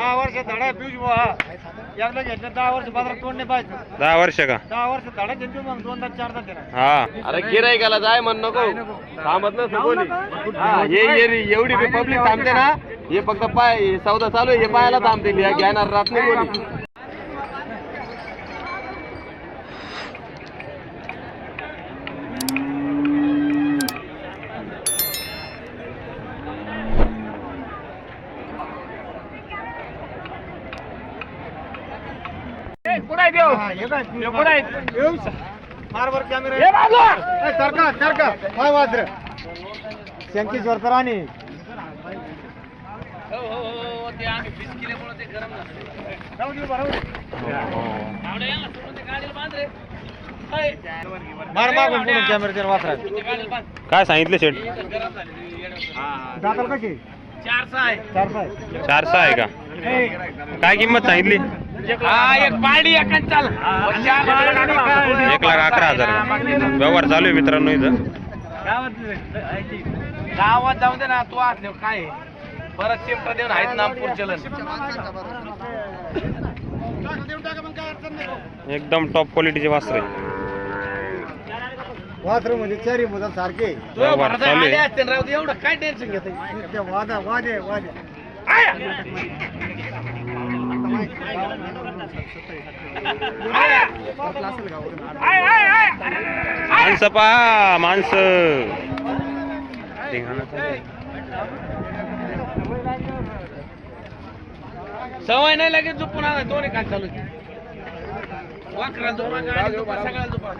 दहा वर्ष धडा पिऊज बुवा. एकदा घेतलं दहा वर्ष बाजारात तोडणे पाहिजे दहा वर्ष का? दहा वर्ष धडा घेतो मग दोनदा चारदा देणार. हा. अरे गिराईकाला जाय म्हण नको. थांबत नसतं कोणी. हा, हे हे- एवढी पब्लिक थांबते ना. हे फक्त पाय हे सौदा चालू आहे हे पायाला थांबते हे घेणार राहत नाही कोणी. वाजर. शंकेश्वर काय सांगितलं शेट दाताल कशी? चार सहा चार सहा आहे का? काय किंमत सांगितली? एक लाख अकरा हजार? व्यवहार चालू आहे मित्रांनो इथं. गावात जाऊ दे ना तू असले काय? परत चिमटा देऊन आहेत नागपूर चलन एकदम टॉप क्वालिटीचे वस्त्र आहे वासरू म्हणजे चारी मुलं सारखे. एवढं काय टेन्शन घेत ते वादा वादे वादे. माणसं पा माणसं सवय नाही लगेच झोपून आला दोन्ही काय चालू वाकरा झोपा सगळ्या झोपा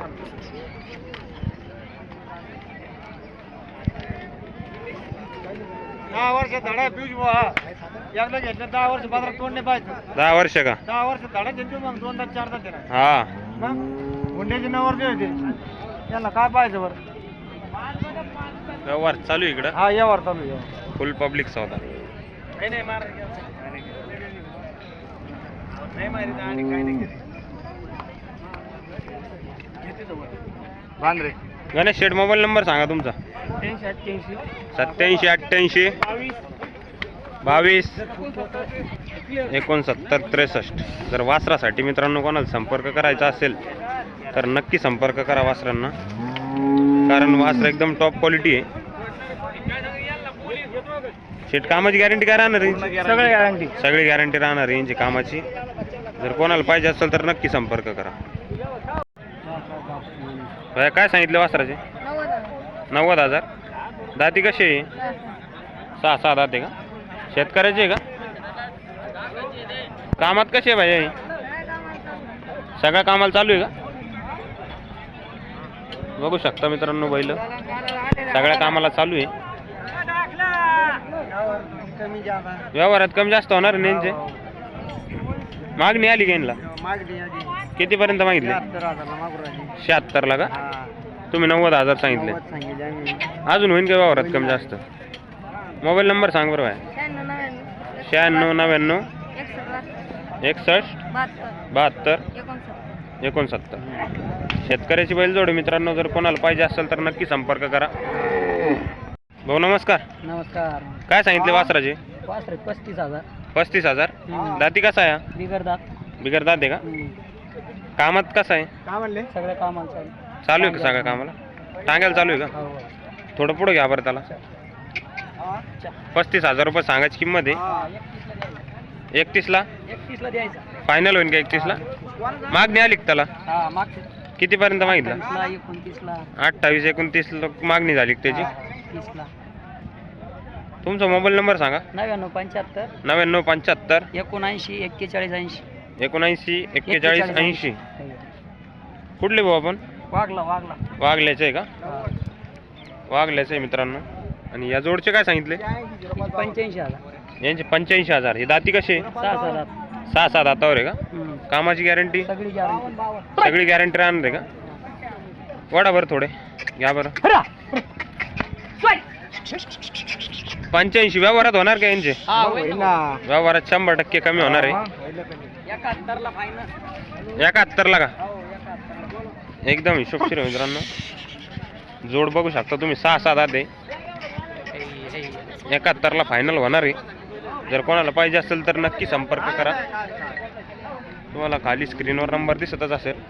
दहा वर्ष धडा पिऊज बुवा. एकदा घेतलं दहा वर्ष बाजारात तोडणे पाहिजे दहा वर्ष का? दहा वर्ष धडा घेतो मग दोनदा चारदा देणार. हा. मग हुंड्याचे नवर जे होते. त्यांना काय पाहिजे बरं? व्यवहार चालू आहे इकडं. हा यावर चालू आहे. फुल पब्लिक सौदा. काही नाही मार. नाही मारित आणि काही नाही बांद्रे गणेश शेठ मोबाईल नंबर सांगा तुमचा. सत्याऐंशी अठ्ठ्याऐंशी. बावीस. एकोणसत्तर त्रेसष्ट. जर वासरासाठी मित्रांनो कोणाला संपर्क करायचा असेल तर नक्की संपर्क करा वासरांना. कारण वासर एकदम टॉप क्वालिटी आहे. शेट कामाची गॅरंटी काय राहणार सगळे गॅरंटी सगळी गॅरंटी राहणार आहे यांची कामाची. जर कोणाला पाहिजे असेल तर नक्की संपर्क करा. भैया, काय सांगितले वासराचे? नव्वद हजार. दाती कशी आहे? सहा सहा दाते का? शेतकऱ्याचे आहे का? कामात कसे आहे भाई? हे? सगळ्या कामाला चालू आहे का? बघू शकता मित्रांनो बैल. सगळ्या कामाला चालू आहे. व्यवहारात कमी जास्त होणार आहे नेंचे मागणी आली का यांना? पर्यंत मागितली? कितीपर्यंत शहात्तर शहात्तरला का? तुम्ही नव्वद हजार सांगितले. अजून होईन का व्यवहारात कमी जास्त? मोबाईल नंबर सांग बरं भाई. शहाण्णव नव्याण्णव? एकसष्ट. बहात्तर. एकोणसत्तर. शेतकऱ्याची बैलजोडी मित्रांनो जर कोणाला पाहिजे असेल तर नक्की संपर्क करा. भाऊ नमस्कार. नमस्कार. काय सांगितले वासराचे? वासरे पस्तीस हजार. पस्तीस हजार. दाती कसा आहे? बिगर दात. बिगर दात आहे का? कामात कसं आहे? काय म्हणले? सगळ्या कामाला चालू. चालू आहे का सगळ्या कामाला? टांग्याला चालू आहे का? हो. थोडं पुढं घ्या बरं त्याला. पस्तीस हजार रुपये सांगायची किंमत आहे. एकतीसला? एकतीसला द्यायचा फायनल होईल का एकतीसला? मागणी आली का त्याला? मागच्या कितीपर्यंत मागितलं? अठ्ठावीस एकोणतीसला मागणी झाली का त्याची? तुमचा मोबाईल नंबर सांगा. नव्याण्णव पंच्याहत्तर. नव्याण्णव पंच्याहत्तर एकोणऐंशी एक्केचाळीस ऐंशी. एकोणऐंशी एक्केचाळीस ऐंशी. कुठले भाऊ आपण? वागला वागला वाघल्याचे आहे का? वाघल्याचे आहे मित्रांनो. आणि या जोडचे काय सांगितले? पंच्याऐंशी हजार. यांचे पंच्याऐंशी हजार. हे दाती कसे? सहा हजार सहा सात हातावर आहे का? कामाची गॅरंटी सगळी गॅरंटी सगळी गॅरंटी राहणार आहे का? वडा बरं थोडे. घ्या बरं. पंच्याऐंशी. व्यवहारात होणार का यांचे? व्यवहारात शंभर टक्के कमी होणार आहे. एकाहत्तरला का? एकदम हिशोबशीर आहे मित्रांनो. जोड बघू शकता तुम्ही. सहा सात आहे. एकाहत्तरला फायनल होणार आहे. जर कोणाला पाहिजे असेल तर नक्की संपर्क करा. तुम्हाला खाली स्क्रीनवर नंबर दिसतच असेल.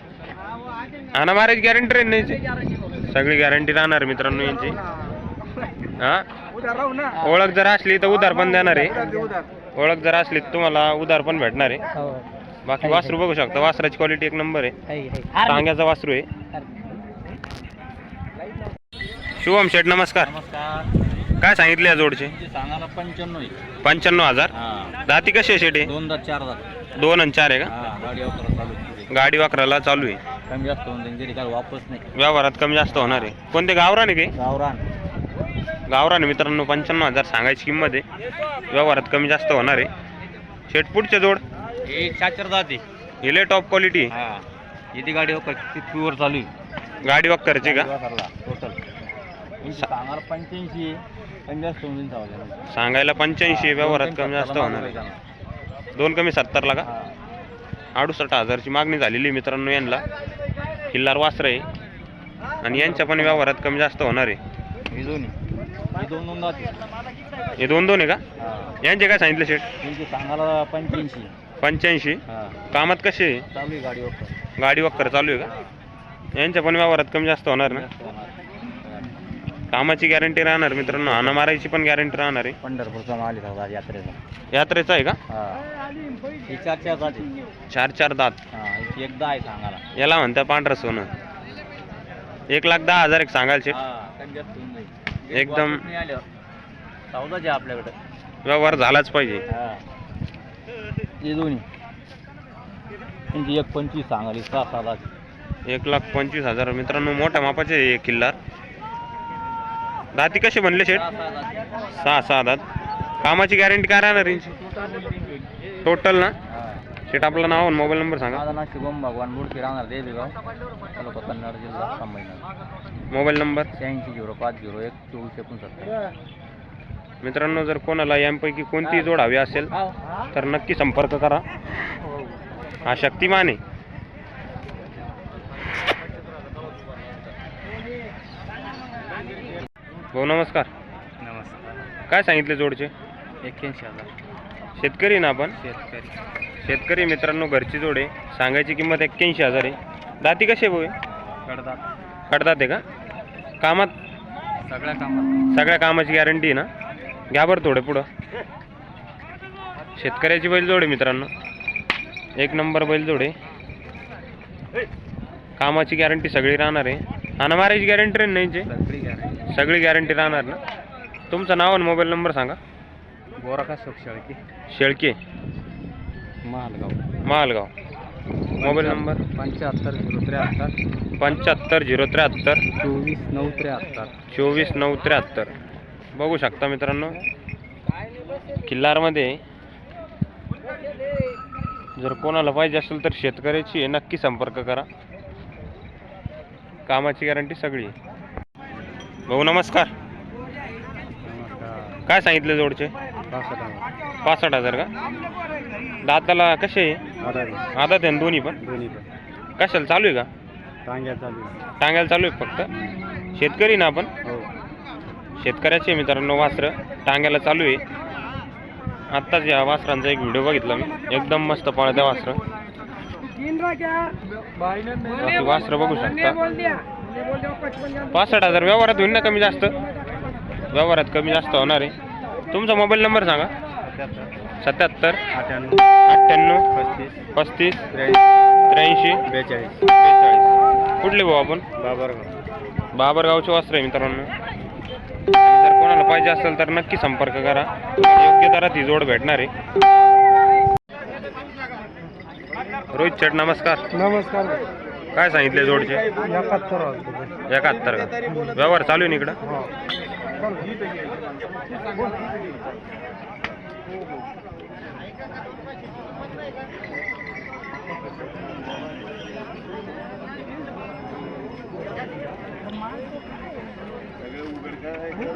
आणा महाराज गॅरंटी राहील नाही याची? सगळी गॅरंटी राहणार मित्रांनो यांची. हा? उद्या राहू ना ओळख जर असली तर उधार पण देणार आहे. ओळख जर असली तर तुम्हाला उधार पण भेटणार आहे. बाकी वासरू बघू शकता. वासराची क्वालिटी एक नंबर आहे. टांग्याचा वासरू आहे. शुभम शेठ नमस्कार. नमस्कार. काय सांगितले या जोडचे? सांगायला पंच्याण्णव आहे. पंच्याण्णव हजार. हा. दाती कशी आहे शेटे दोन दात. चार दोन आणि चार आहे का? हा गाडी वापरा चालू. गाडी वाकराला चालू आहे. कमी जास्त होऊन जाईल तरी काय वापस नाही. व्यवहारात कमी जास्त होणार आहे. कोणते गावरान आहे गावरान. गावरान मित्रांनो पंच्याण्णव हजार सांगायची किंमत आहे. व्यवहारात कमी जास्त होणार आहे. शेट पुढच्या जोड? हे चार आहे. हिले टॉप क्वालिटी हा. येते गाडी वापर प्युअर चालू आहे. गाडी वाकरची का? टोटल सांगायला पंच्याऐंशी कमी जास्त होऊन. सांगायला पंच्याऐंशी व्यवहारात कमी जास्त होणार आहे. दोन कमी सत्तरला का. अडुसष्ट हजारची मागणी झालेली मित्रांनो यांना. किल्लार वासर. आहे आणि यांच्या पण व्यवहारात कमी जास्त होणार आहे. हे दोन्ही. दोन दोन आहे. हे दोन दोन आहे का? यांचे काय सांगितलं त्यांची सांगायला पंच्याऐंशी पंच्याऐंशी? कामात कसे गाडी वक्कर. चालू आहे का? यांच्या पण व्यवहारात कमी जास्त होणार ना. कामाची गॅरंटी राहणार मित्रांनो. हाना मारायची पण गॅरंटी राहणार आहे. पंढरपूरचा माल आहे यात्रेचा. यात्रेचा आहे का? हा. ही चार चार जाते चार चार दात. हा एकदा आहे सांगायला. याला म्हणतात पांढरं सोनं. एक लाख दहा हजार एक हा जास्त होऊन जाईल. एकदम- वापस नाही आल्यावर. चौदाचे आहे आपल्याकडे. व्यवहार झालाच पाहिजे. हा. दोन्ही. त्यांची एक पंचवीस सांगाली सहा सात एक लाख पंचवीस हजार. मित्रांनो मोठ्या मापाचे आहे हे किल्लार. दाती कसे म्हणले शेट सहा सहा दात. कामाची गॅरंटी काय राहणार यांची? टोटल ना? शेट आपलं नाव आणि मोबाईल नंबर सांगा. माझं नाव शुभम भगवान बुडकी राहणार देवीगाव तालुका कन्नड जिल्हा संभाजीनगर मोबाईल नंबर शहाऐंशी झिरो पाच झिरो एक चोवीस एकोणसत्तर. मित्रांनो जर कोणाला यांपैकी कोणतीही जोड हवी असेल तर नक्की संपर्क करा. हा शक्तिमान आहे. भाऊ नमस्कार. नमस्कार. काय सांगितले जोडचे? एक्क्याऐंशी हजार. शेतकरी ना आपण? शेतकरी. शेतकरी मित्रांनो घरची जोड आहे. सांगायची किंमत एक्क्याऐंशी हजार आहे. दाती कसे भाऊ हे? कडदात कडतात आहे का? कामात? सगळ्या कामात. सगळ्या कामाची गॅरंटी आहे ना? घ्या बरं थोडं पुढं. शेतकऱ्याची बैलजोड आहे मित्रांनो. एक नंबर बैलजोड आहे. कामाची गॅरंटी सगळी राहणार आहे. आणि मारायची गॅरंटी नाही? सगळी गॅरंटी राहणार ना? तुमचं नाव आणि मोबाईल नंबर सांगा. गोरखा शेळकी. शेळके. महालगाव. महालगाव. मोबाईल नंबर पंच्याहत्तर झिरो त्र्याहत्तर. पंच्याहत्तर झिरो त्र्याहत्तर. चोवीस नऊ त्र्याहत्तर. चोवीस नऊ त्र्याहत्तर. बघू शकता मित्रांनो. किल्लारमध्ये जर कोणाला पाहिजे असेल तर शेतकऱ्याची नक्की संपर्क करा. कामाची गॅरंटी सगळी आहे. भाऊ नमस्कार. काय सांगितले जोडचे? पासष्ट हजार का? दाताला कसे आहे? आदात आहे ना दोन्ही पण? कशाला चालू आहे का? टांगायला चालू आहे फक्त? शेतकरी ना आपण? हो शेतकऱ्याचे मित्रांनो वासरं. टांग्याला चालू आहे. आत्ताच या वासरांचा एक व्हिडिओ बघितला मी. एकदम मस्त पळत्या वासरं. वासरं बघू शकता. पासष्ट हजार. व्यवहारात होईल ना कमी जास्त? व्यवहारात कमी जास्त होणार आहे. तुमचा मोबाईल नंबर सांगा. सत्याहत्तर. अठ्ठ्याण्णव. पस्तीस. पस्तीस त्र्याऐंशी. बेचाळीस. बेचाळीस कुठले भाऊ आपण? बाबरगाव बाबरगावचे वस्त्र आहे मित्रांनो. जर कोणाला पाहिजे असेल तर नक्की संपर्क करा. योग्य दरात ही जोड भेटणार आहे. रोहित शेठ नमस्कार. नमस्कार. काय सांगितले जोडचे? एकाहत्तर का? व्यवहार चालू आहे ना इकडं?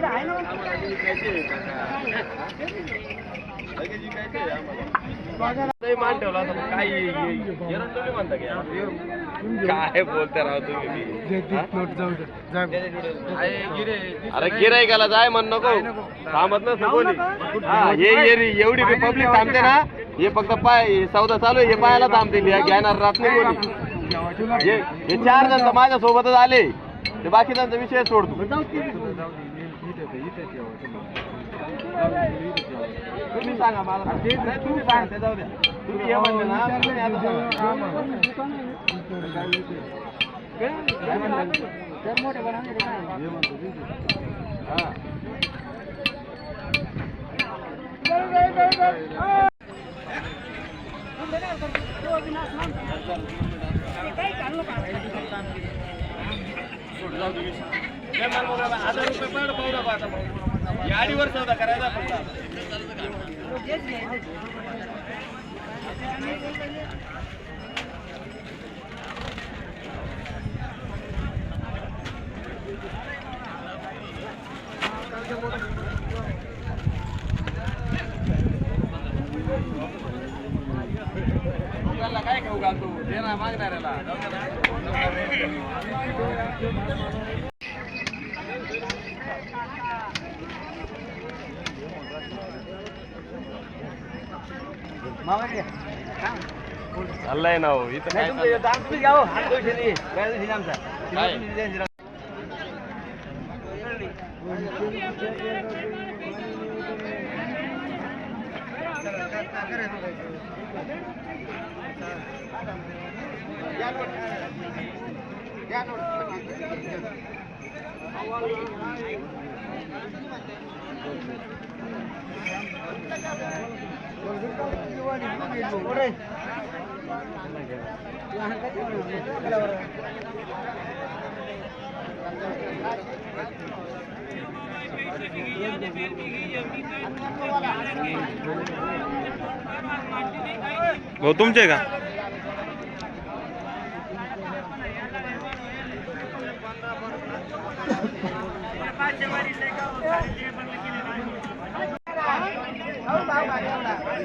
नाही मान ठेवला असं काय म्हणता बोलते राव तुम्ही? अरे गिरायकाला जाय म्हण नको. थांबत नसतं कोणी. हा एवढी बी पब्लिक थांबते ना. हे फक्त पाय हे सौदा चालू आहे हे पायाला थांबते घेणार राहत नाही कोणी. हे चार जण तर माझ्या सोबतच आले. ते बाकीच्यांचा विषय सोडतो. तुम्ही सांगा मला नाही, तुम्ही सांगा ते जाऊ द्या तुम्ही हे म्हणले ना तुम्ही आता सांगा. हा. हजार रुपये पड गाडीवर सौदा करायचा काय घेऊ घालतो? ते ना मागणाऱ्याला जाऊ दे ना. चाललंय ना हो इथं काय चाललंय? भाऊ तुमचे का?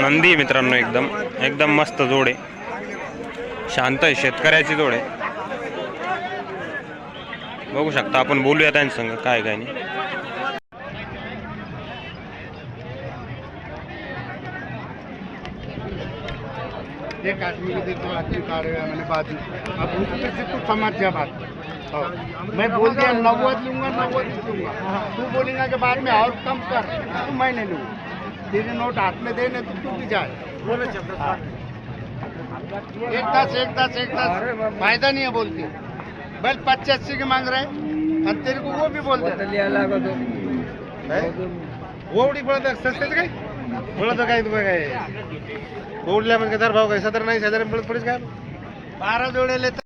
नंदी आहे मित्रांनो एकदम एकदम मस्त जोड आहे. शांत आहे शेतकऱ्याची जोड आहे. बघू शकता आपण बोलूया त्यांच्यासंग काय काय नाही. एक आदमी को देखो आदमी खा रहे हैं मैंने बात अब से तू समझ जा बात। मैं बोल दिया नव्वद लूँगा नव्वद ही लूँगा तू बोलेगा कि बाद में और कम कर तो मैं नहीं लूँगा तेरे नोट हाथ में देने तो तू भी जाए। हाँ। एक दस एक दस एक दस। फ़ायदा नहीं है बोलते। बल पचासी के मांग रहे हैं। और तेरे को वो भी बोल दे ओवडी पडत सस्तेच काय पडत काय तुम्ही काय ओढल्या म्हणजे दर भाव काय सतरा नाही हजार पडत पडीच काय? बारा जोडे